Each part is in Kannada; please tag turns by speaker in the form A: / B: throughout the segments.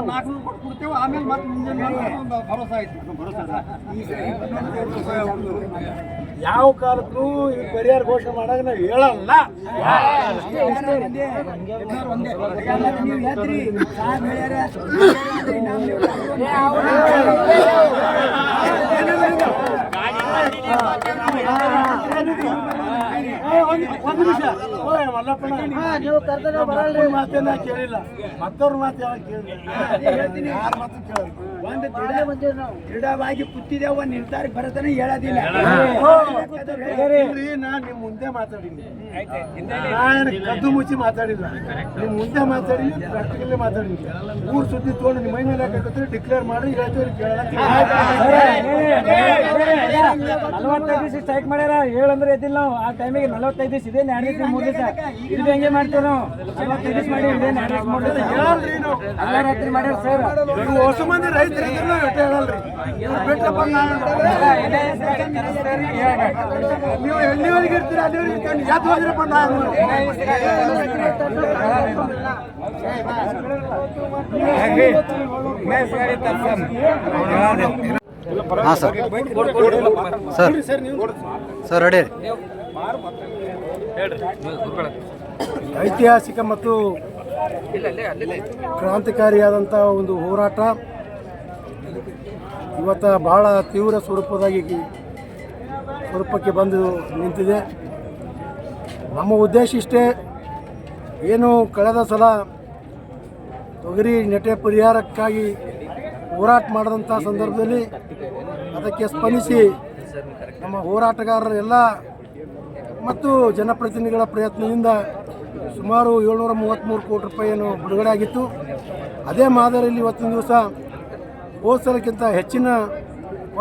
A: ನಾವು.
B: ಆಮೇಲೆ ಮತ್ತೆ
A: ಯಾವ ಕಾಲಕ್ಕೂ ಈ ಪರಿಹಾರ ಘೋಷಣೆ ಮಾಡಾಗ ನಾವು ಹೇಳಲ್ಲ ಏ, ಒಂದ್ ಒಂದ್ ನಿಮಿಷ ನೀವು ಬರಲ್ರಿ ಮಾತೇನ ಕೇಳಿಲ್ಲ ಮತ್ತವ್ರ ಮಾತು ಯಾವಾಗ ಕೇಳಿಲ್ಲ ಯಾರ ಮಾತು ಕೇಳಿಲ್ಲ
B: ಒಂದು ದಿಡಾವಾಗಿ ದೃಢವಾಗಿ ಕೂತಿದ್ದೇವ ನಿರ್ಧಾರಕ್ಕೆ ಬರತನ ಹೇಳೋದಿಲ್ಲ
A: ಇಲ್ರಿ ನಾನ್ ನಿಮ್ ಮುಂದೆ ಮಾತಾಡಿನಿ ನಾನು ಕದ್ದು ಮುಚ್ಚಿ ಮಾತಾಡಿಲ್ಲ ನಿಮ್ ಮುಂದೆ ಮಾತಾಡಿ ಪ್ರಾಕ್ಟಿಕಲ್ಲಿ ಮಾತಾಡಿ ಊರ್ ಸುದ್ದಿ ತಗೊಂಡು ನಿಮ್ಮ ಮೈ ಮೇಲೆ ಹಾಕತ್ರಿ ಡಿಕ್ಲೇರ್ ಮಾಡಿ ಹೇಳ್ತೀವಿ
C: ನಲವತ್ತೈದು ದಿವಸ ಸ್ಟ್ರೈಕ್ ಮಾಡ್ಯಾರ ಹೇಳಂದ್ರೆ ಎದ್ದಿಲ್ಲ ನಾವು ಆ ಟೈಮಿಗೆ ನಲವತ್ತೈದು ದಿವಸ ಇದೇ ದಿವಸ ಮೂರು ದಿವಸ ಇದು ಹೆಂಗೆ ಮಾಡ್ತೀವಿ ನಾವು ನಲವತ್ತೈದು ದಿವಸ ಮಾಡಿ ಇದೇ ದಿವಸ ಮೂರು ದಿವಸ
A: ಅಲ್ಲ ನಾವು
C: ಎಲ್ಲ ರಾತ್ರಿ ಮಾಡ್ಯಾರ ಸರ್
A: ನೀವು ಹೊಸ ಮಂದಿ ರೈತರು ಹೇಳಲ್ರಿ ನೀವು ಎಲ್ಲಿವರೆಗೆ ಇರ್ತೀರ ಅಲ್ಲಿವರೆಗೆ ಯಾಕೆ ಹೋದ್ರೆ
D: ಹಾಂ, ಸರ್. ಸರ್.
A: ಸರ್
D: ರೆಡಿ
A: ಐತಿಹಾಸಿಕ ಮತ್ತು ಕ್ರಾಂತಿಕಾರಿಯಾದಂಥ ಒಂದು ಹೋರಾಟ. ಇವತ್ತ ಬಹಳ ತೀವ್ರ ಸ್ವರೂಪದಾಗಿ ಸ್ವರೂಪಕ್ಕೆ ಬಂದು ನಿಂತಿದೆ. ನಮ್ಮ ಉದ್ದೇಶ ಇಷ್ಟೇ, ಏನು ಕಳೆದ ಸಲ ತೊಗರಿ ನೆಟೆ ಪರಿಹಾರಕ್ಕಾಗಿ ಹೋರಾಟ ಮಾಡಿದಂಥ ಸಂದರ್ಭದಲ್ಲಿ ಅದಕ್ಕೆ ಸ್ಪಂದಿಸಿ ನಮ್ಮ ಹೋರಾಟಗಾರರೆಲ್ಲ ಮತ್ತು ಜನಪ್ರತಿನಿಧಿಗಳ ಪ್ರಯತ್ನದಿಂದ ಸುಮಾರು ಏಳ್ನೂರ ಮೂವತ್ತ್ಮೂರು ಕೋಟಿ ರೂಪಾಯಿಯನ್ನು ಬಿಡುಗಡೆ ಆಗಿತ್ತು. ಅದೇ ಮಾದರಿಯಲ್ಲಿ ಇವತ್ತಿನ ದಿವಸ ಹೋದ ಸಲಕ್ಕಿಂತ ಹೆಚ್ಚಿನ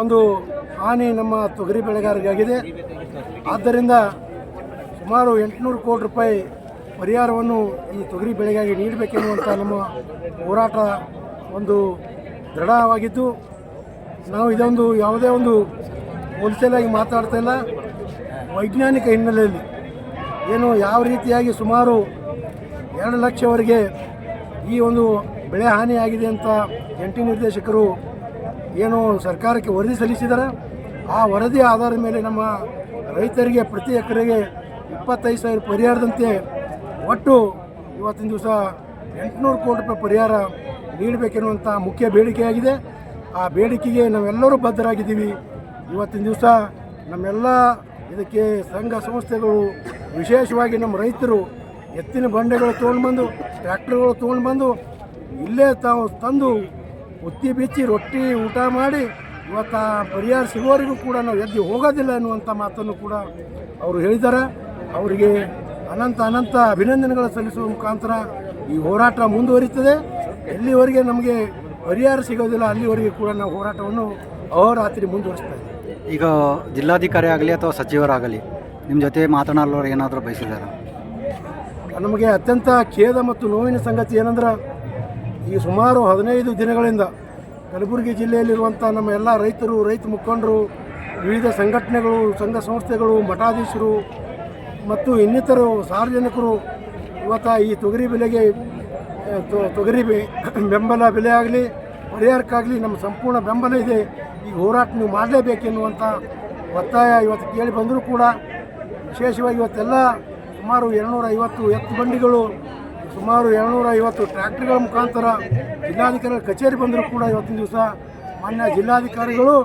A: ಒಂದು ಹಾನಿ ನಮ್ಮ ತೊಗರಿ ಬೆಳೆಗಾರರಿಗಾಗಿದೆ. ಆದ್ದರಿಂದ ಸುಮಾರು ಎಂಟುನೂರು ಕೋಟಿ ರೂಪಾಯಿ ಪರಿಹಾರವನ್ನು ಈ ತೊಗರಿ ಬೆಳೆಗಾಗಿ ನೀಡಬೇಕೆನ್ನುವಂಥ ನಮ್ಮ ಹೋರಾಟ ಒಂದು ದೃಢವಾಗಿದ್ದು, ನಾವು ಇದೊಂದು ಯಾವುದೇ ಒಂದು ಹೋಲ್ಸೇಲಾಗಿ ಮಾತಾಡ್ತಾ ಇಲ್ಲ. ವೈಜ್ಞಾನಿಕ ಹಿನ್ನೆಲೆಯಲ್ಲಿ ಏನು ಯಾವ ರೀತಿಯಾಗಿ ಸುಮಾರು ಎರಡು ಲಕ್ಷವರೆಗೆ ಈ ಒಂದು ಬೆಳೆ ಹಾನಿಯಾಗಿದೆ ಅಂತ ಜಂಟಿ ನಿರ್ದೇಶಕರು ಏನು ಸರ್ಕಾರಕ್ಕೆ ವರದಿ ಸಲ್ಲಿಸಿದ್ದಾರೆ ಆ ವರದಿ ಆಧಾರದ ಮೇಲೆ ನಮ್ಮ ರೈತರಿಗೆ, ಪ್ರತಿ ಎಕರೆಗೆ ಇಪ್ಪತ್ತೈದು ಸಾವಿರ ಪರಿಹಾರದಂತೆ ಒಟ್ಟು ಇವತ್ತಿನ ದಿವಸ ಎಂಟುನೂರು ಕೋಟಿ ರೂಪಾಯಿ ಪರಿಹಾರ ನೀಡಬೇಕೆನ್ನುವಂಥ ಮುಖ್ಯ ಬೇಡಿಕೆಯಾಗಿದೆ. ಆ ಬೇಡಿಕೆಗೆ ನಾವೆಲ್ಲರೂ ಬದ್ಧರಾಗಿದ್ದೀವಿ. ಇವತ್ತಿನ ದಿವಸ ನಮ್ಮೆಲ್ಲ ಇದಕ್ಕೆ ಸಂಘ ಸಂಸ್ಥೆಗಳು, ವಿಶೇಷವಾಗಿ ನಮ್ಮ ರೈತರು ಎತ್ತಿನ ಬಂಡೆಗಳು ತೊಗೊಂಡು ಬಂದು ಟ್ರ್ಯಾಕ್ಟರ್ಗಳು ತೊಗೊಂಡು ಬಂದು ಇಲ್ಲೇ ತಾವು ತಂದು ಒತ್ತಿ ಬಿಚ್ಚಿ ರೊಟ್ಟಿ ಊಟ ಮಾಡಿ ಇವತ್ತು ಪರಿಹಾರ ಸಿಗೋರಿಗೂ ಕೂಡ ನಾವು ಎದ್ದು ಹೋಗೋದಿಲ್ಲ ಅನ್ನುವಂಥ ಮಾತನ್ನು ಕೂಡ ಅವರು ಹೇಳಿದ್ದಾರೆ. ಅವರಿಗೆ ಅನಂತ ಅನಂತ ಅಭಿನಂದನೆಗಳು ಸಲ್ಲಿಸುವ ಮುಖಾಂತರ ಈ ಹೋರಾಟ ಮುಂದುವರಿತದೆ ಎಲ್ಲಿವರೆಗೆ ನಮಗೆ ಪರಿಹಾರ ಸಿಗೋದಿಲ್ಲ ಅಲ್ಲಿವರೆಗೆ ಕೂಡ ನಾವು ಹೋರಾಟವನ್ನು ಅಹೋರಾತ್ರಿ ಮುಂದುವರಿಸ್ತಾ ಇದ್ದೀವಿ.
D: ಈಗ ಜಿಲ್ಲಾಧಿಕಾರಿ ಆಗಲಿ ಅಥವಾ ಸಚಿವರಾಗಲಿ ನಿಮ್ಮ ಜೊತೆ ಮಾತನಾಡೋರು ಏನಾದರೂ ಬಯಸಿದ್ದಾರೆ?
A: ನಮಗೆ ಅತ್ಯಂತ ಖೇದ ಮತ್ತು ನೋವಿನ ಸಂಗತಿ ಏನಂದ್ರೆ ಈ ಸುಮಾರು ಹದಿನೈದು ದಿನಗಳಿಂದ ಕಲಬುರಗಿ ಜಿಲ್ಲೆಯಲ್ಲಿರುವಂಥ ನಮ್ಮ ಎಲ್ಲ ರೈತರು ರೈತ ಮುಖಂಡರು ವಿವಿಧ ಸಂಘಟನೆಗಳು ಸಂಘ ಸಂಸ್ಥೆಗಳು ಮಠಾಧೀಶರು ಮತ್ತು ಇನ್ನಿತರು ಸಾರ್ವಜನಿಕರು ಇವತ್ತು ಈ ತೊಗರಿ ಬೆಲೆಗೆ ತೊಗರಿ ಬೆಂಬಲ ಬೆಲೆ ಆಗಲಿ ಪರಿಹಾರಕ್ಕಾಗಲಿ ನಮ್ಮ ಸಂಪೂರ್ಣ ಬೆಂಬಲ ಇದೆ. ಈ ಹೋರಾಟ ನೀವು ಮಾಡಲೇಬೇಕೆನ್ನುವಂಥ ಒತ್ತಾಯ ಇವತ್ತು ಕೇಳಿ ಬಂದರೂ ಕೂಡ ವಿಶೇಷವಾಗಿ ಇವತ್ತೆಲ್ಲ ಸುಮಾರು ಎರಡುನೂರ ಐವತ್ತು ಎತ್ತು ಬಂಡಿಗಳು, ಸುಮಾರು ಎರಡುನೂರ ಐವತ್ತು ಟ್ರ್ಯಾಕ್ಟರ್ಗಳ ಮುಖಾಂತರ ಜಿಲ್ಲಾಧಿಕಾರಿಗಳ ಕಚೇರಿ ಬಂದರೂ ಕೂಡ ಇವತ್ತಿನ ದಿವಸ ಮಾನ್ಯ ಜಿಲ್ಲಾಧಿಕಾರಿಗಳು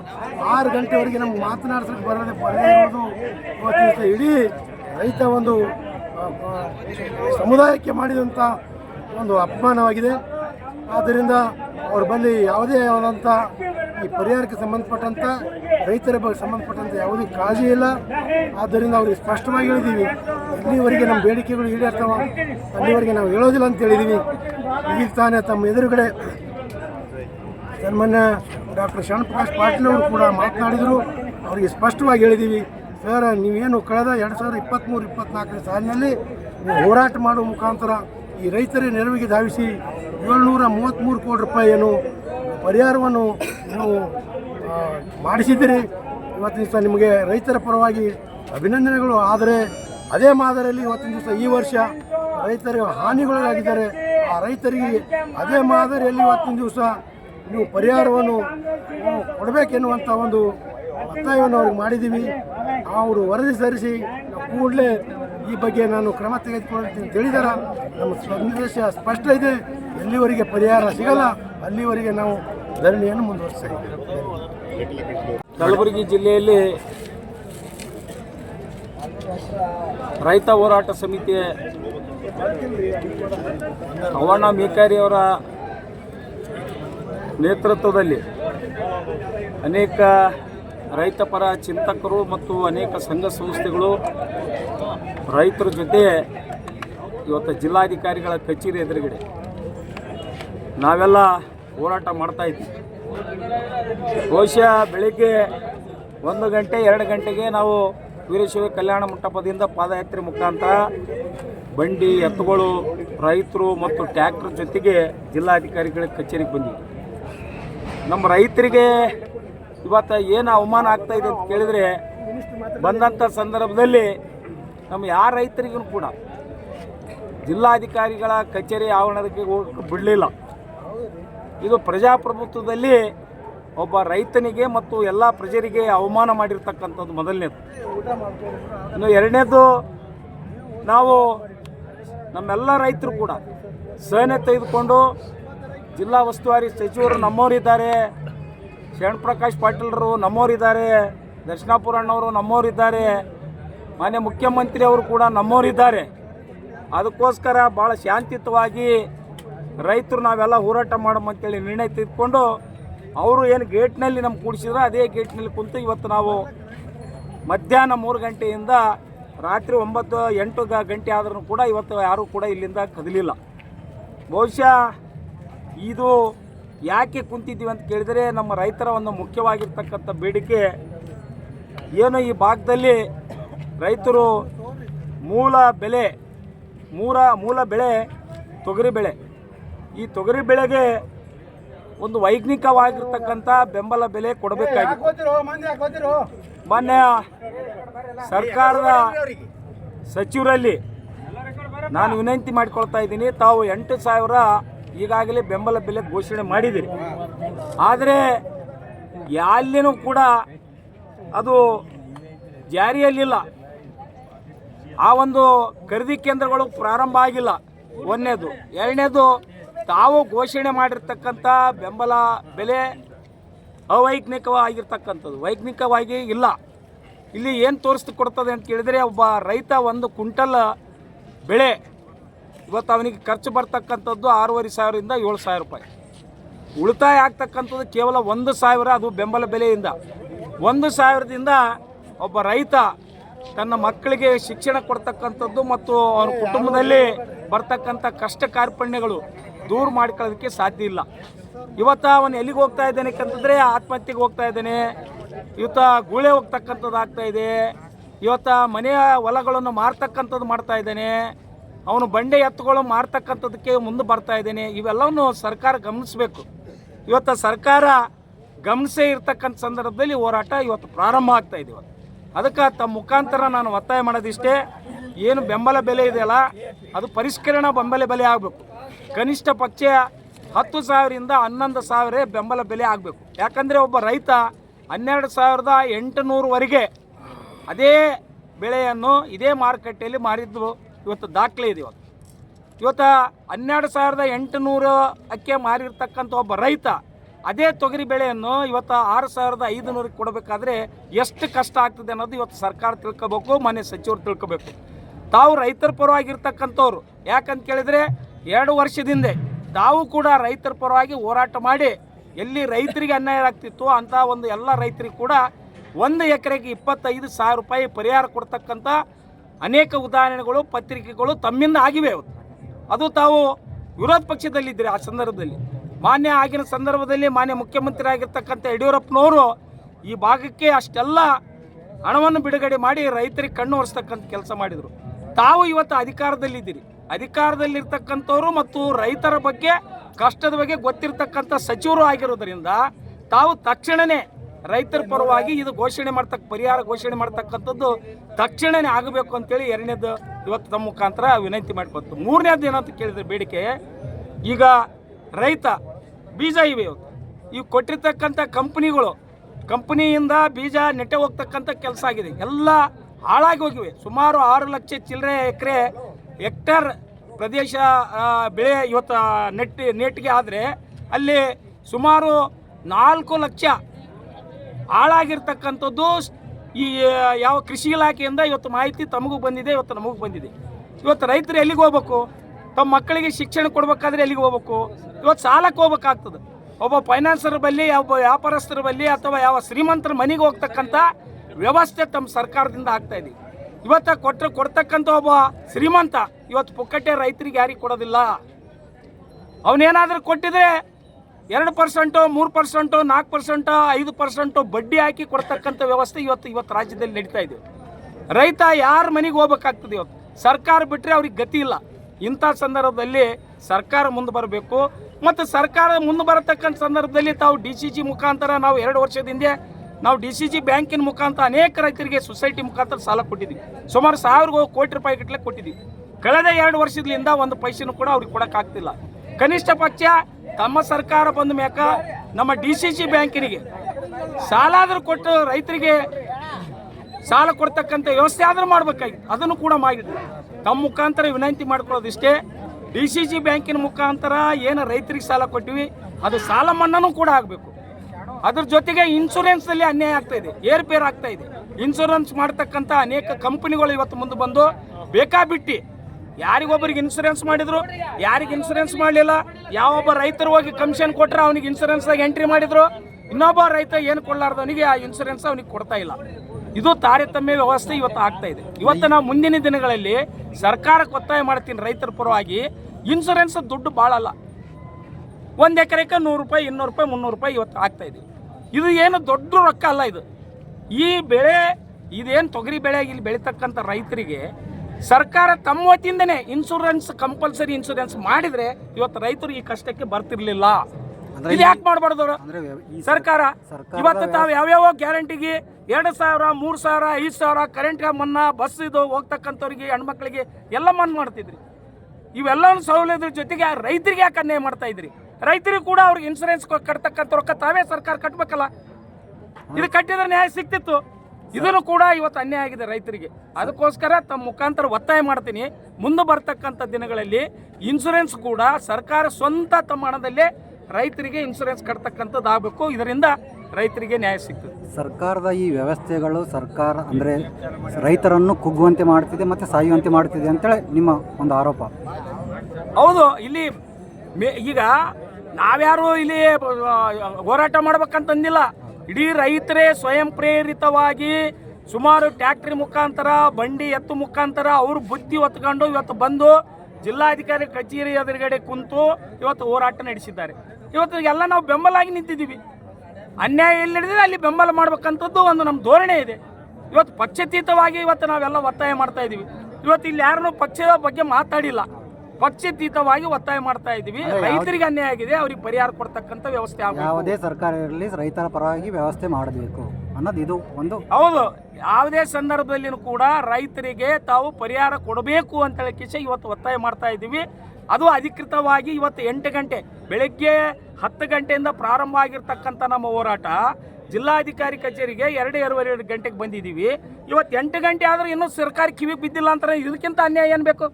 A: ಆರು ಗಂಟೆವರೆಗೆ ನಮ್ಗೆ ಮಾತನಾಡಿಸಲಿಕ್ಕೆ ಬರೋದೇ ಬರದೇ ಇವತ್ತಿನ ದಿವಸ ಇಡೀ ರೈತ ಒಂದು ಸಮುದಾಯಕ್ಕೆ ಮಾಡಿದಂಥ ಒಂದು ಅಪಮಾನವಾಗಿದೆ. ಆದ್ದರಿಂದ ಅವ್ರ ಬಳಿ ಯಾವುದೇ ಆದಂಥ ಈ ಪರಿಹಾರಕ್ಕೆ ಸಂಬಂಧಪಟ್ಟಂಥ ರೈತರ ಬಗ್ಗೆ ಸಂಬಂಧಪಟ್ಟಂಥ ಯಾವುದೇ ಕಾಳಜಿ ಇಲ್ಲ. ಆದ್ದರಿಂದ ಅವ್ರಿಗೆ ಸ್ಪಷ್ಟವಾಗಿ ಹೇಳಿದ್ದೀವಿ ಇಲ್ಲಿವರೆಗೆ ನಮ್ಮ ಬೇಡಿಕೆಗಳು ಈಡೇರ್ತಾವ, ಅಲ್ಲಿವರೆಗೆ ನಾವು ಹೇಳೋದಿಲ್ಲ ಅಂತ ಹೇಳಿದ್ದೀವಿ ಈಗ ತಾನೇ ತಮ್ಮ ಎದುರುಗಡೆ ಸನ್ಮಾನ್ಯ ಡಾಕ್ಟರ್ ಶರಣಪ್ರಕಾಶ್ ಪಾಟೀಲ್ ಅವರು ಕೂಡ ಮಾತನಾಡಿದರು. ಅವರಿಗೆ ಸ್ಪಷ್ಟವಾಗಿ ಹೇಳಿದ್ದೀವಿ ಸರ್, ನೀವೇನು ಕಳೆದ ಎರಡು ಸಾವಿರದ ಇಪ್ಪತ್ತ್ಮೂರು ಇಪ್ಪತ್ತ್ನಾಲ್ಕನೇ ಸಾಲಿನಲ್ಲಿ ಹೋರಾಟ ಮಾಡುವ ಮುಖಾಂತರ ಈ ರೈತರ ನೆರವಿಗೆ ಧಾವಿಸಿ ಏಳ್ನೂರ ಮೂವತ್ತ್ಮೂರು ಕೋಟಿ ರೂಪಾಯಿಯನ್ನು ಪರಿಹಾರವನ್ನು ನೀವು ಮಾಡಿಸಿದ್ದೀರಿ. ಇವತ್ತಿನ ದಿವಸ ನಿಮಗೆ ರೈತರ ಪರವಾಗಿ ಅಭಿನಂದನೆಗಳು. ಆದರೆ ಅದೇ ಮಾದರಿಯಲ್ಲಿ ಇವತ್ತಿನ ದಿವಸ ಈ ವರ್ಷ ರೈತರಿಗೆ ಹಾನಿಗೊಳಗಾಗಿದ್ದಾರೆ. ಆ ರೈತರಿಗೆ ಅದೇ ಮಾದರಿಯಲ್ಲಿ ಇವತ್ತಿನ ದಿವಸ ನೀವು ಪರಿಹಾರವನ್ನು ನೀವು ಕೊಡಬೇಕೆನ್ನುವಂಥ ಒಂದು ಒತ್ತಾಯವನ್ನು ಅವ್ರಿಗೆ ಮಾಡಿದ್ದೀವಿ. ಅವರು ವರದಿ ಸರಿಸಿ ಕೂಡಲೇ ಈ ಬಗ್ಗೆ ನಾನು ಕ್ರಮ ತೆಗೆದುಕೊಳ್ತೀನಿ ತಿಳಿದಾರ ನಮ್ಮ ಸಂದೇಶ ಸ್ಪಷ್ಟ ಇದೆ. ಎಲ್ಲಿವರೆಗೆ ಪರಿಹಾರ ಸಿಗಲ್ಲ, ಅಲ್ಲಿವರೆಗೆ ನಾವು ಧರಣಿಯನ್ನು ಮುಂದುವರಿಸ್ತಾ
E: ಕಲಬುರಗಿ ಜಿಲ್ಲೆಯಲ್ಲಿ ರೈತ ಹೋರಾಟ ಸಮಿತಿ ಅವಣ್ಣ ಮೇಕಾರಿ ಅವರ ನೇತೃತ್ವದಲ್ಲಿ ಅನೇಕ ರೈತಪರ ಚಿಂತಕರು ಮತ್ತು ಅನೇಕ ಸಂಘ ಸಂಸ್ಥೆಗಳು ರೈತರ ಜೊತೆ ಇವತ್ತು ಜಿಲ್ಲಾಧಿಕಾರಿಗಳ ಕಚೇರಿ ಎದುರುಗಡೆ ನಾವೆಲ್ಲ ಹೋರಾಟ ಮಾಡ್ತಾ ಇದ್ದೀವಿ. ಬಹುಶಃ ಬೆಳಿಗ್ಗೆ ಒಂದು ಗಂಟೆ, ಎರಡು ಗಂಟೆಗೆ ನಾವು ವೀರಶೈವ ಕಲ್ಯಾಣ ಮಂಟಪದಿಂದ ಪಾದಯಾತ್ರೆ ಮುಖಾಂತರ ಬಂಡಿ ಎತ್ತುಗಳು, ರೈತರು ಮತ್ತು ಟ್ಯಾಕ್ಟರ್ ಜೊತೆಗೆ ಜಿಲ್ಲಾಧಿಕಾರಿಗಳ ಕಚೇರಿಗೆ ಬಂದಿದ್ವಿ ನಮ್ಮ ರೈತರಿಗೆ ಇವತ್ತು ಏನು ಅವಮಾನ ಆಗ್ತಾ ಇದೆ ಅಂತ ಕೇಳಿದರೆ ಬಂದಂಥ ಸಂದರ್ಭದಲ್ಲಿ ನಮ್ಮ ಯಾರ ರೈತರಿಗೂ ಕೂಡ ಜಿಲ್ಲಾಧಿಕಾರಿಗಳ ಕಚೇರಿ ಆವರಣಕ್ಕೆ ಹೋಗಕ್ಕೆ ಬಿಡಲಿಲ್ಲ. ಇದು ಪ್ರಜಾಪ್ರಭುತ್ವದಲ್ಲಿ ಒಬ್ಬ ರೈತನಿಗೆ ಮತ್ತು ಎಲ್ಲ ಪ್ರಜರಿಗೆ ಅವಮಾನ ಮಾಡಿರ್ತಕ್ಕಂಥದ್ದು ಮೊದಲನೇದು. ಇನ್ನು ಎರಡನೇದು, ನಾವು ನಮ್ಮೆಲ್ಲ ರೈತರು ಕೂಡ ಸಹನೆ ತೆಗೆದುಕೊಂಡು ಜಿಲ್ಲಾ ಉಸ್ತುವಾರಿ ಸಚಿವರು ನಮ್ಮವರಿದ್ದಾರೆ. ಶರಣಪ್ರಕಾಶ್ ಪಾಟೀಲ್ರು ನಮ್ಮವರಿದ್ದಾರೆ ದರ್ಶನ ಪುರಣ್ಣವರು ನಮ್ಮವರಿದ್ದಾರೆ ಮಾನ್ಯ ಮುಖ್ಯಮಂತ್ರಿ ಅವರು ಕೂಡ ನಮ್ಮವರಿದ್ದಾರೆ ಅದಕ್ಕೋಸ್ಕರ ಭಾಳ ಶಾಂತಿಯುತವಾಗಿ ರೈತರು ನಾವೆಲ್ಲ ಹೋರಾಟ ಮಾಡೋಮಂತೇಳಿ ನಿರ್ಣಯ ತೆಗೆದುಕೊಂಡು ಅವರು ಏನು ಗೇಟ್ನಲ್ಲಿ ನಮ್ಗೆ ಕೂಡಿಸಿದ್ರು ಅದೇ ಗೇಟ್ನಲ್ಲಿ ಕುಂತು ಇವತ್ತು ನಾವು ಮಧ್ಯಾಹ್ನ ಮೂರು ಗಂಟೆಯಿಂದ ರಾತ್ರಿ ಒಂಬತ್ತು, ಎಂಟು ಗಂಟೆ ಆದರೂ ಕೂಡ ಇವತ್ತು ಯಾರೂ ಕೂಡ ಇಲ್ಲಿಂದ ಕದಲಿಲ್ಲ. ಬಹುಶಃ ಇದು ಯಾಕೆ ಕುಂತಿದ್ದೀವಿ ಅಂತ ಕೇಳಿದರೆ ನಮ್ಮ ರೈತರ ಒಂದು ಮುಖ್ಯವಾಗಿರ್ತಕ್ಕಂಥ ಬೇಡಿಕೆ ಏನು ಈ ಭಾಗದಲ್ಲಿ ರೈತರು ಮೂಲ ಬೆಲೆ ಮೂಲ ಮೂಲ ಬೆಳೆ ತೊಗರಿ ಬೆಳೆ. ಈ ತೊಗರಿ ಬೆಳೆಗೆ ಒಂದು ವೈಜ್ಞಾನಿಕವಾಗಿರ್ತಕ್ಕಂಥ ಬೆಂಬಲ ಬೆಲೆ ಕೊಡಬೇಕಾಗಿತ್ತು ಮಾನ್ಯ ಸರ್ಕಾರದ ಸಚಿವರಲ್ಲಿ ನಾನು ವಿನಂತಿ ಮಾಡಿಕೊಳ್ತಾ ಇದ್ದೀನಿ, ತಾವು ಎಂಟು ಸಾವಿರ ಈಗಾಗಲೇ ಬೆಂಬಲ ಬೆಲೆ ಘೋಷಣೆ ಮಾಡಿದ್ದೀರಿ. ಆದರೆ ಎಲ್ಲಿನೂ ಕೂಡ ಅದು ಜಾರಿಯಲ್ಲಿಲ್ಲ. ಆ ಒಂದು ಖರೀದಿ ಕೇಂದ್ರಗಳು ಪ್ರಾರಂಭ ಆಗಿಲ್ಲ. ಒಂದನೇದು. ಎರಡನೇದು, ತಾವು ಘೋಷಣೆ ಮಾಡಿರ್ತಕ್ಕಂಥ ಬೆಂಬಲ ಬೆಲೆ ಅವೈಜ್ಞಿಕವಾಗಿರ್ತಕ್ಕಂಥದ್ದು. ವೈಜ್ಞಾನಿಕವಾಗಿ ಇಲ್ಲ. ಇಲ್ಲಿ ಏನು ತೋರಿಸ್ತು ಕೊಡ್ತದೆ ಅಂತ ಕೇಳಿದರೆ, ಒಬ್ಬ ರೈತ ಒಂದು ಕುಂಟಲ್ ಬೆಳೆ ಇವತ್ತು ಅವನಿಗೆ ಖರ್ಚು ಬರ್ತಕ್ಕಂಥದ್ದು ಆರೂವರೆ ಸಾವಿರದಿಂದ ಏಳು ಸಾವಿರ ರೂಪಾಯಿ. ಉಳಿತಾಯ ಆಗ್ತಕ್ಕಂಥದ್ದು ಕೇವಲ ಒಂದು ಸಾವಿರ, ಅದು ಬೆಂಬಲ ಬೆಲೆಯಿಂದ. ಒಂದು ಸಾವಿರದಿಂದ ಒಬ್ಬ ರೈತ ತನ್ನ ಮಕ್ಕಳಿಗೆ ಶಿಕ್ಷಣ ಕೊಡ್ತಕ್ಕಂಥದ್ದು ಮತ್ತು ಅವನ ಕುಟುಂಬದಲ್ಲಿ ಬರ್ತಕ್ಕಂಥ ಕಷ್ಟ ಕಾರ್ಪಣ್ಯಗಳು ದೂರ ಮಾಡ್ಕೊಳ್ಳೋದಕ್ಕೆ ಸಾಧ್ಯ ಇಲ್ಲ. ಇವತ್ತು ಅವನು ಎಲ್ಲಿಗೆ ಹೋಗ್ತಾ ಇದ್ದಾನೆ ಅಂತಂದರೆ ಆತ್ಮಹತ್ಯೆಗೆ ಹೋಗ್ತಾ ಇದ್ದಾನೆ. ಇವತ್ತ ಗೂಳೆ ಹೋಗ್ತಕ್ಕಂಥದ್ದು ಆಗ್ತಾ ಇದೆ. ಇವತ್ತ ಮನೆಯ ಹೊಲಗಳನ್ನು ಮಾರ್ತಕ್ಕಂಥದ್ದು ಮಾಡ್ತಾ ಇದ್ದಾನೆ. ಅವನು ಬಂಡೆ ಎತ್ತುಗಳು ಮಾರ್ತಕ್ಕಂಥದ್ದಕ್ಕೆ ಮುಂದೆ ಬರ್ತಾ ಇದ್ದೇನೆ. ಇವೆಲ್ಲವನ್ನು ಸರ್ಕಾರ ಗಮನಿಸಬೇಕು. ಇವತ್ತು ಸರ್ಕಾರ ಗಮನಿಸೇ ಇರ್ತಕ್ಕಂಥ ಸಂದರ್ಭದಲ್ಲಿ ಹೋರಾಟ ಇವತ್ತು ಪ್ರಾರಂಭ ಆಗ್ತಾ ಇದೆ ಇವತ್ತು. ಅದಕ್ಕೆ ತಮ್ಮ ಮುಖಾಂತರ ನಾನು ಒತ್ತಾಯ ಮಾಡೋದಿಷ್ಟೇ, ಏನು ಬೆಂಬಲ ಬೆಲೆ ಇದೆಯಲ್ಲ, ಅದು ಪರಿಷ್ಕರಣಾ ಬೆಂಬಲ ಬೆಲೆ ಆಗಬೇಕು. ಕನಿಷ್ಠ ಪಕ್ಷ ಹತ್ತು ಸಾವಿರದಿಂದ ಹನ್ನೊಂದು ಸಾವಿರ ಬೆಂಬಲ ಬೆಲೆ ಆಗಬೇಕು. ಯಾಕಂದರೆ ಒಬ್ಬ ರೈತ ಹನ್ನೆರಡು ಸಾವಿರದ ಎಂಟುನೂರುವರೆಗೆ ಅದೇ ಬೆಳೆಯನ್ನು ಇದೇ ಮಾರುಕಟ್ಟೆಯಲ್ಲಿ ಮಾರಿದ್ದು ಇವತ್ತು ದಾಖಲೆ ಇದೆ ಇವತ್ತು. ಇವತ್ತು ಹನ್ನೆರಡು ಸಾವಿರದ ಎಂಟುನೂರು ಅಕ್ಕೆ ಮಾರಿರ್ತಕ್ಕಂಥ ಒಬ್ಬ ರೈತ ಅದೇ ತೊಗರಿ ಬೆಳೆಯನ್ನು ಇವತ್ತು ಆರು ಸಾವಿರದ ಐದುನೂರಕ್ಕೆ ಕೊಡಬೇಕಾದ್ರೆ ಎಷ್ಟು ಕಷ್ಟ ಆಗ್ತದೆ ಅನ್ನೋದು ಇವತ್ತು ಸರ್ಕಾರ ತಿಳ್ಕೋಬೇಕು ಮಾನ್ಯ ಸಚಿವರು ತಿಳ್ಕೋಬೇಕು. ತಾವು ರೈತರ ಪರವಾಗಿರ್ತಕ್ಕಂಥವ್ರು. ಯಾಕಂತ ಕೇಳಿದರೆ ಎರಡು ವರ್ಷದಿಂದ ತಾವು ಕೂಡ ರೈತರ ಪರವಾಗಿ ಹೋರಾಟ ಮಾಡಿ ಎಲ್ಲಿ ರೈತರಿಗೆ ಅನ್ಯಾಯ ಆಗ್ತಿತ್ತು ಅಂಥ ಒಂದು ಎಲ್ಲ ರೈತರಿಗೆ ಕೂಡ ಒಂದು ಎಕರೆಗೆ ಇಪ್ಪತ್ತೈದು ಸಾವಿರ ರೂಪಾಯಿ ಪರಿಹಾರ ಕೊಡ್ತಕ್ಕಂಥ ಅನೇಕ ಉದಾಹರಣೆಗಳು, ಪತ್ರಿಕೆಗಳು ತಮ್ಮಿಂದ ಆಗಿವೆ ಅದು ತಾವು ವಿರೋಧ ಪಕ್ಷದಲ್ಲಿದ್ದರೆ ಆ ಸಂದರ್ಭದಲ್ಲಿ. ಮಾನ್ಯ ಆಗಿನ ಸಂದರ್ಭದಲ್ಲಿ ಮಾನ್ಯ ಮುಖ್ಯಮಂತ್ರಿ ಆಗಿರ್ತಕ್ಕಂಥ ಯಡಿಯೂರಪ್ಪನವರು ಈ ಭಾಗಕ್ಕೆ ಅಷ್ಟೆಲ್ಲ ಹಣವನ್ನು ಬಿಡುಗಡೆ ಮಾಡಿ ರೈತರಿಗೆ ಕಣ್ಣು ಒರೆಸ್ತಕ್ಕಂಥ ಕೆಲಸ ಮಾಡಿದರು. ತಾವು ಇವತ್ತು ಅಧಿಕಾರದಲ್ಲಿದ್ದೀರಿ. ಅಧಿಕಾರದಲ್ಲಿರ್ತಕ್ಕಂಥವ್ರು ಮತ್ತು ರೈತರ ಬಗ್ಗೆ, ಕಷ್ಟದ ಬಗ್ಗೆ ಗೊತ್ತಿರ್ತಕ್ಕಂಥ ಸಚಿವರು ಆಗಿರೋದರಿಂದ ತಾವು ತಕ್ಷಣವೇ ರೈತರ ಪರವಾಗಿ ಇದು ಘೋಷಣೆ ಮಾಡ್ತಕ್ಕ ಪರಿಹಾರ ಘೋಷಣೆ ಮಾಡ್ತಕ್ಕಂಥದ್ದು ತಕ್ಷಣನೇ ಆಗಬೇಕು ಅಂತೇಳಿ ಎರಡನೇದು ಇವತ್ತು ತಮ್ಮ ಮುಖಾಂತರ ವಿನಂತಿ ಮಾಡಿಕೊಡ್ತು ಮೂರನೇದು ಏನಂತ ಕೇಳಿದ್ರೆ ಬೇಡಿಕೆ ಈಗ ರೈತ ಬೀಜ ಇವೆ ಇವತ್ತು. ಇವು ಕೊಟ್ಟಿರ್ತಕ್ಕಂಥ ಕಂಪ್ನಿಗಳು ಕಂಪ್ನಿಯಿಂದ ಬೀಜ ನೆಟ್ಟೆ ಹೋಗ್ತಕ್ಕಂಥ ಕೆಲಸ ಆಗಿದೆ. ಎಲ್ಲ ಹಾಳಾಗಿ ಹೋಗಿವೆ. ಸುಮಾರು ಆರು ಲಕ್ಷ ಚಿಲ್ಲರೆ ಎಕರೆ ಹೆಕ್ಟರ್ ಪ್ರದೇಶ ಬೆಳೆ ಇವತ್ತು ನೆಟ್ಟಿ ನೆಟ್ಟಿಗೆ ಆದರೆ ಅಲ್ಲಿ ಸುಮಾರು ನಾಲ್ಕು ಲಕ್ಷ ಹಾಳಾಗಿರ್ತಕ್ಕಂಥದ್ದು ಈ ಯಾವ ಕೃಷಿ ಇಲಾಖೆಯಿಂದ ಇವತ್ತು ಮಾಹಿತಿ ತಮಗೂ ಬಂದಿದೆ, ಇವತ್ತು ನಮಗೂ ಬಂದಿದೆ. ಇವತ್ತು ರೈತರು ಎಲ್ಲಿಗೆ ಹೋಗ್ಬೇಕು? ತಮ್ಮ ಮಕ್ಕಳಿಗೆ ಶಿಕ್ಷಣ ಕೊಡ್ಬೇಕಾದ್ರೆ ಎಲ್ಲಿಗೆ ಹೋಗ್ಬೇಕು? ಇವತ್ತು ಸಾಲಕ್ಕೆ ಹೋಗ್ಬೇಕಾಗ್ತದೆ. ಒಬ್ಬ ಫೈನಾನ್ಸರ್ ಬಲ್ಲಿ, ಒಬ್ಬ ವ್ಯಾಪಾರಸ್ಥರ ಬಲ್ಲಿ ಅಥವಾ ಯಾವ ಶ್ರೀಮಂತರ ಮನೆಗೆ ಹೋಗ್ತಕ್ಕಂಥ ವ್ಯವಸ್ಥೆ ತಮ್ಮ ಸರ್ಕಾರದಿಂದ ಆಗ್ತಾ ಇದೆ. ಇವತ್ತು ಕೊಟ್ಟರೆ ಕೊಡ್ತಕ್ಕಂಥ ಒಬ್ಬ ಶ್ರೀಮಂತ ಇವತ್ತು ಪುಕ್ಕಟ್ಟೆ ರೈತರಿಗೆ ಯಾರಿಗೆ ಕೊಡೋದಿಲ್ಲ. ಅವನೇನಾದರೂ ಕೊಟ್ಟಿದ್ರೆ ಎರಡು ಪರ್ಸೆಂಟು, ಮೂರು ಪರ್ಸೆಂಟು, ನಾಲ್ಕು ಪರ್ಸೆಂಟು, ಐದು ಪರ್ಸೆಂಟು ಬಡ್ಡಿ ಹಾಕಿ ಕೊಡ್ತಕ್ಕಂಥ ವ್ಯವಸ್ಥೆ ಇವತ್ತು ಇವತ್ತು ರಾಜ್ಯದಲ್ಲಿ ನಡೀತಾ ಇದೆ. ರೈತ ಯಾರ ಮನೆಗೆ ಹೋಗ್ಬೇಕಾಗ್ತದೆ ಇವತ್ತು? ಸರ್ಕಾರ ಬಿಟ್ಟರೆ ಅವ್ರಿಗೆ ಗತಿ ಇಲ್ಲ. ಇಂಥ ಸಂದರ್ಭದಲ್ಲಿ ಸರ್ಕಾರ ಮುಂದೆ ಬರಬೇಕು. ಮತ್ತು ಸರ್ಕಾರ ಮುಂದೆ ಬರತಕ್ಕಂಥ ಸಂದರ್ಭದಲ್ಲಿ ತಾವು ಡಿ ಸಿ ಜಿ ಮುಖಾಂತರ ನಾವು ಎರಡು ವರ್ಷದ ಹಿಂದೆ ನಾವು ಡಿ ಸಿ ಜಿ ಬ್ಯಾಂಕಿನ ಮುಖಾಂತರ ಅನೇಕ ರೈತರಿಗೆ ಸೊಸೈಟಿ ಮುಖಾಂತರ ಸಾಲ ಕೊಟ್ಟಿದ್ದೀವಿ ಸುಮಾರು ಸಾವಿರ ಕೋಟಿ ರೂಪಾಯಿ ಗಟ್ಟಲೆ ಕೊಟ್ಟಿದ್ದೀವಿ ಕಳೆದ ಎರಡು ವರ್ಷದಿಂದ ಒಂದು ಪೈಸೆನೂ ಕೂಡ ಅವ್ರಿಗೆ ಕೊಡೋಕ್ಕಾಗ್ತಿಲ್ಲ. ಕನಿಷ್ಠ ಪಕ್ಷ ತಮ್ಮ ಸರ್ಕಾರ ಬಂದ ಮೇಕ ನಮ್ಮ ಡಿ ಸಿ ಸಿ ಬ್ಯಾಂಕಿನಿಗೆ ಸಾಲ ಆದರೂ ಕೊಟ್ಟು ರೈತರಿಗೆ ಸಾಲ ಕೊಡ್ತಕ್ಕಂಥ ವ್ಯವಸ್ಥೆ ಆದರೂ ಮಾಡಬೇಕಾಗಿತ್ತು. ಅದನ್ನು ಕೂಡ ಮಾಡಿದ್ರು. ತಮ್ಮ ಮುಖಾಂತರ ವಿನಂತಿ ಮಾಡ್ಕೊಳ್ಳೋದಿಷ್ಟೇ ಡಿ ಸಿ ಸಿ ಬ್ಯಾಂಕಿನ ಮುಖಾಂತರ ಏನು ರೈತರಿಗೆ ಸಾಲ ಕೊಟ್ಟಿವಿ, ಅದು ಸಾಲ ಮನ್ನಾನೂ ಕೂಡ ಆಗಬೇಕು. ಅದ್ರ ಜೊತೆಗೆ ಇನ್ಶೂರೆನ್ಸ್ ಅಲ್ಲಿ ಅನ್ಯಾಯ ಆಗ್ತಾ ಇದೆ. ಏರ್ಪೇರ್ ಆಗ್ತಾ ಇದೆ. ಇನ್ಶೂರೆನ್ಸ್ ಮಾಡ್ತಕ್ಕಂಥ ಅನೇಕ ಕಂಪನಿಗಳು ಇವತ್ತು ಮುಂದೆ ಬಂದು ಬೇಕಾಬಿಟ್ಟಿ ಯಾರಿಗೊಬ್ಬರಿಗೆ ಇನ್ಸೂರೆನ್ಸ್ ಮಾಡಿದ್ರು? ಯಾರಿಗೆ ಇನ್ಸೂರೆನ್ಸ್ ಮಾಡಲಿಲ್ಲ? ಯಾವೊಬ್ಬ ರೈತರು ಹೋಗಿ ಕಮಿಷನ್ ಕೊಟ್ಟರೆ ಅವನಿಗೆ ಇನ್ಶೂರೆನ್ಸ್ದಾಗ ಎಂಟ್ರಿ ಮಾಡಿದ್ರು? ಇನ್ನೊಬ್ಬ ರೈತ ಏನು ಕೊಡಲಾರ್ದವನಿಗೆ ಆ ಇನ್ಸೂರೆನ್ಸ್ ಅವನಿಗೆ ಕೊಡ್ತಾ ಇಲ್ಲ. ಇದು ತಾರತಮ್ಯ ವ್ಯವಸ್ಥೆ ಇವತ್ತು ಆಗ್ತಾ ಇದೆ. ಇವತ್ತು ನಾವು ಮುಂದಿನ ದಿನಗಳಲ್ಲಿ ಸರ್ಕಾರಕ್ಕೆ ಒತ್ತಾಯ ಮಾಡ್ತೀನಿ ರೈತರ ಪರವಾಗಿ. ಇನ್ಸೂರೆನ್ಸ್ ದುಡ್ಡು ಭಾಳ ಅಲ್ಲ. ಒಂದು ಎಕರೆಗೆ ನೂರು ರೂಪಾಯಿ, ಇನ್ನೂರು ರೂಪಾಯಿ, ಮುನ್ನೂರು ರೂಪಾಯಿ ಇವತ್ತು ಆಗ್ತಾ ಇದೆ. ಇದು ಏನು ದೊಡ್ಡ ರೊಕ್ಕ ಅಲ್ಲ ಇದು. ಈ ಬೆಳೆ, ಇದೇನು ತೊಗರಿ ಬೆಳೆ ಇಲ್ಲಿ ಬೆಳೀತಕ್ಕಂಥ ರೈತರಿಗೆ ಸರ್ಕಾರ ತಮ್ಮ ವತಿಯಿಂದನೇ ಇನ್ಶೂರೆನ್ಸ್ ಕಂಪಲ್ಸರಿ ಇನ್ಶೂರೆನ್ಸ್ ಮಾಡಿದ್ರೆ ಇವತ್ತು ರೈತರು ಈ ಕಷ್ಟಕ್ಕೆ ಬರ್ತಿರ್ಲಿಲ್ಲ. ಇದು ಯಾಕೆ ಮಾಡಬಾರ್ದು ಸರ್ಕಾರ ಇವತ್ತು ತಾವು ಯಾವ್ಯಾವ ಗ್ಯಾರಂಟಿಗೆ ಎರಡು ಸಾವಿರ ಮೂರು ಸಾವಿರ ಐದು ಸಾವಿರ ಕರೆಂಟ್ ಮನ್ನಾ ಬಸ್ ಇದು ಹೋಗ್ತಕ್ಕಂಥವ್ರಿಗೆ ಹೆಣ್ಮಕ್ಳಿಗೆ ಎಲ್ಲ ಮನ್ ಮಾಡ್ತಿದ್ರಿ. ಇವೆಲ್ಲ ಸೌಲಭ್ಯದ ಜೊತೆಗೆ ಆ ರೈತರಿಗೆ ಯಾಕೆ ಅನ್ಯಾಯ ಮಾಡ್ತಾ ಇದ್ರಿ? ರೈತರಿಗೆ ಕೂಡ ಅವ್ರಿಗೆ ಇನ್ಸೂರೆನ್ಸ್ ಕಟ್ತಕ್ಕಂಥ ರೊಕ್ಕ ತಾವೇ ಸರ್ಕಾರ ಕಟ್ಟಬೇಕಲ್ಲ ಇದು ಕಟ್ಟಿದ್ರೆ ನ್ಯಾಯ ಸಿಕ್ತಿತ್ತು ಇದನ್ನು ಕೂಡ ಇವತ್ತು ಅನ್ಯಾಯ ಆಗಿದೆ ರೈತರಿಗೆ. ಅದಕ್ಕೋಸ್ಕರ ತಮ್ಮ ಮುಖಾಂತರ ಒತ್ತಾಯ ಮಾಡ್ತೀನಿ. ಮುಂದೆ ಬರ್ತಕ್ಕಂಥ ದಿನಗಳಲ್ಲಿ ಇನ್ಸೂರೆನ್ಸ್ ಕೂಡ ಸರ್ಕಾರ ಸ್ವಂತ ತಮ್ಮ ಹಣದಲ್ಲೇ ರೈತರಿಗೆ ಇನ್ಸೂರೆನ್ಸ್ ಕಟ್ತಕ್ಕಂಥದ್ದು ಆಗಬೇಕು ಇದರಿಂದ ರೈತರಿಗೆ ನ್ಯಾಯ ಸಿಗ್ತದೆ.
D: ಸರ್ಕಾರದ ಈ ವ್ಯವಸ್ಥೆಗಳು ಸರ್ಕಾರ ಅಂದರೆ ರೈತರನ್ನು ಕುಗ್ಗುವಂತೆ ಮಾಡ್ತಿದೆ ಮತ್ತು ಸಾಯುವಂತೆ ಮಾಡ್ತಿದೆ ಅಂತೇಳಿ ನಿಮ್ಮ ಒಂದು ಆರೋಪ.
E: ಹೌದು ಇಲ್ಲಿ ಮೇ- ಈಗ ನಾವ್ಯಾರು ಇಲ್ಲಿ ಹೋರಾಟ ಮಾಡ್ಬೇಕಂತಂದಿಲ್ಲ. ಇಡೀ ರೈತರೇ ಸ್ವಯಂ ಪ್ರೇರಿತವಾಗಿ ಸುಮಾರು ಟ್ಯಾಕ್ಟ್ರಿ ಮುಖಾಂತರ, ಬಂಡಿ ಎತ್ತು ಮುಖಾಂತರ ಅವರು ಬುತ್ತಿ ಹೊತ್ಕೊಂಡು ಇವತ್ತು ಬಂದು ಜಿಲ್ಲಾಧಿಕಾರಿ ಕಚೇರಿ ಎದುರುಗಡೆ ಕುಂತು ಇವತ್ತು ಹೋರಾಟ ನಡೆಸಿದ್ದಾರೆ. ಇವತ್ತು ಎಲ್ಲ ನಾವು ಬೆಂಬಲಾಗಿ ನಿಂತಿದ್ದೀವಿ. ಅನ್ಯಾಯ ಎಲ್ಲಿ ನಡೆದಿದೆ ಅಲ್ಲಿ ಬೆಂಬಲ ಮಾಡಬೇಕಂಥದ್ದು ಒಂದು ನಮ್ಮ ಧೋರಣೆ ಇದೆ. ಇವತ್ತು ಪಕ್ಷಾತೀತವಾಗಿ ಇವತ್ತು ನಾವೆಲ್ಲ ಒತ್ತಾಯ ಮಾಡ್ತಾ ಇದ್ದೀವಿ. ಇವತ್ತು ಇಲ್ಲಿ ಯಾರನ್ನೂ ಪಕ್ಷದ ಬಗ್ಗೆ ಮಾತಾಡಿಲ್ಲ. ಪಕ್ಷಾತೀತವಾಗಿ ಒತ್ತಾಯ ಮಾಡ್ತಾ ಇದ್ದೀವಿ. ರೈತರಿಗೆ ಅನ್ಯಾಯ ಆಗಿದೆ ಅವ್ರಿಗೆ ಪರಿಹಾರ ಕೊಡ್ತಕ್ಕಂಥ ವ್ಯವಸ್ಥೆ
D: ಯಾವುದೇ ಸರ್ಕಾರ ಇರಲಿ ರೈತರ ಪರವಾಗಿ ವ್ಯವಸ್ಥೆ ಮಾಡಬೇಕು ಅನ್ನೋದು ಇದು ಒಂದು.
E: ಹೌದು. ಯಾವುದೇ ಸಂದರ್ಭದಲ್ಲಿನೂ ಕೂಡ ರೈತರಿಗೆ ತಾವು ಪರಿಹಾರ ಕೊಡಬೇಕು ಅಂತ ಹೇಳಿ ಕಿಶ ಇವತ್ತು ಒತ್ತಾಯ ಮಾಡ್ತಾ ಇದ್ದೀವಿ. ಅದು ಅಧಿಕೃತವಾಗಿ ಇವತ್ತು ಎಂಟು ಗಂಟೆ ಬೆಳಗ್ಗೆ ಹತ್ತು ಗಂಟೆಯಿಂದ ಪ್ರಾರಂಭ ಆಗಿರ್ತಕ್ಕಂಥ ನಮ್ಮ ಹೋರಾಟ. ಜಿಲ್ಲಾಧಿಕಾರಿ ಕಚೇರಿಗೆ ಎರಡು ಎರಡೂವರೆ ಎರಡು ಗಂಟೆಗೆ ಬಂದಿದ್ದೀವಿ. ಇವತ್ತು ಎಂಟು ಗಂಟೆ ಆದರೂ ಇನ್ನೂ ಸರ್ಕಾರ ಕಿವಿಗೆ ಬಿದ್ದಿಲ್ಲ ಅಂತಾರೆ ಇದಕ್ಕಿಂತ ಅನ್ಯಾಯ ಏನು ಬೇಕು?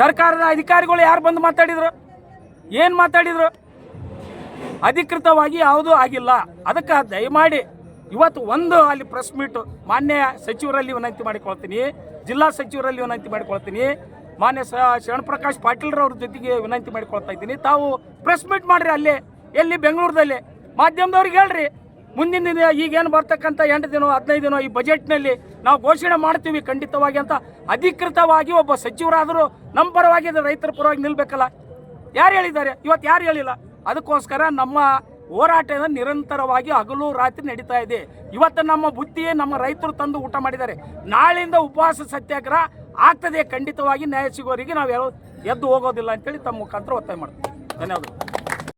E: ಸರ್ಕಾರದ ಅಧಿಕಾರಿಗಳು ಯಾರು ಬಂದು ಮಾತಾಡಿದ್ರು? ಏನು ಮಾತಾಡಿದ್ರು? ಅಧಿಕೃತವಾಗಿ ಯಾವುದೂ ಆಗಿಲ್ಲ. ಅದಕ್ಕೆ ದಯಮಾಡಿ ಇವತ್ತು ಒಂದು ಅಲ್ಲಿ ಪ್ರೆಸ್ ಮೀಟು ಮಾನ್ಯ ಸಚಿವರಲ್ಲಿ ವಿನಂತಿ ಮಾಡಿಕೊಳ್ತೀನಿ. ಜಿಲ್ಲಾ ಸಚಿವರಲ್ಲಿ ವಿನಂತಿ ಮಾಡಿಕೊಳ್ತೀನಿ. ಮಾನ್ಯ ಸ ಶರಣಪ್ರಕಾಶ್ ಪಾಟೀಲ್ರವ್ರ ಜೊತೆಗೆ ವಿನಂತಿ ಮಾಡಿಕೊಳ್ತಾ ಇದ್ದೀನಿ. ತಾವು ಪ್ರೆಸ್ ಮೀಟ್ ಮಾಡ್ರಿ ಅಲ್ಲಿ, ಎಲ್ಲಿ? ಬೆಂಗಳೂರದಲ್ಲಿ. ಮಾಧ್ಯಮದವ್ರಿಗೆ ಹೇಳ್ರಿ. ಮುಂದಿನ ದಿನ ಈಗೇನು ಬರ್ತಕ್ಕಂಥ ಎಂಟು ದಿನ, ಹದಿನೈದು ದಿನ ಈ ಬಜೆಟ್ನಲ್ಲಿ ನಾವು ಘೋಷಣೆ ಮಾಡ್ತೀವಿ ಖಂಡಿತವಾಗಿ ಅಂತ ಅಧಿಕೃತವಾಗಿ ಒಬ್ಬ ಸಚಿವರಾದರೂ ನಮ್ಮ ಪರವಾಗಿ ರೈತರ ಪರವಾಗಿ ನಿಲ್ಬೇಕಲ್ಲ. ಯಾರು ಹೇಳಿದ್ದಾರೆ? ಇವತ್ತು ಯಾರು ಹೇಳಿಲ್ಲ? ಅದಕ್ಕೋಸ್ಕರ ನಮ್ಮ ಹೋರಾಟ ನಿರಂತರವಾಗಿ ಹಗಲು ರಾತ್ರಿ ನಡೀತಾ ಇದೆ. ಇವತ್ತು ನಮ್ಮ ಬುದ್ಧಿಯೇ ನಮ್ಮ ರೈತರು ತಂದು ಊಟ ಮಾಡಿದ್ದಾರೆ. ನಾಳೆಯಿಂದ ಉಪವಾಸ ಸತ್ಯಾಗ್ರಹ ಆಗ್ತದೆ ಖಂಡಿತವಾಗಿ ನ್ಯಾಯ ಸಿಗೋರಿಗೆ ನಾವು ಎದ್ದು ಹೋಗೋದಿಲ್ಲ ಅಂತೇಳಿ ತಮ್ಮ ಮುಖಾಂತರ ಒತ್ತಾಯ ಮಾಡ್ತೀವಿ. ಧನ್ಯವಾದಗಳು.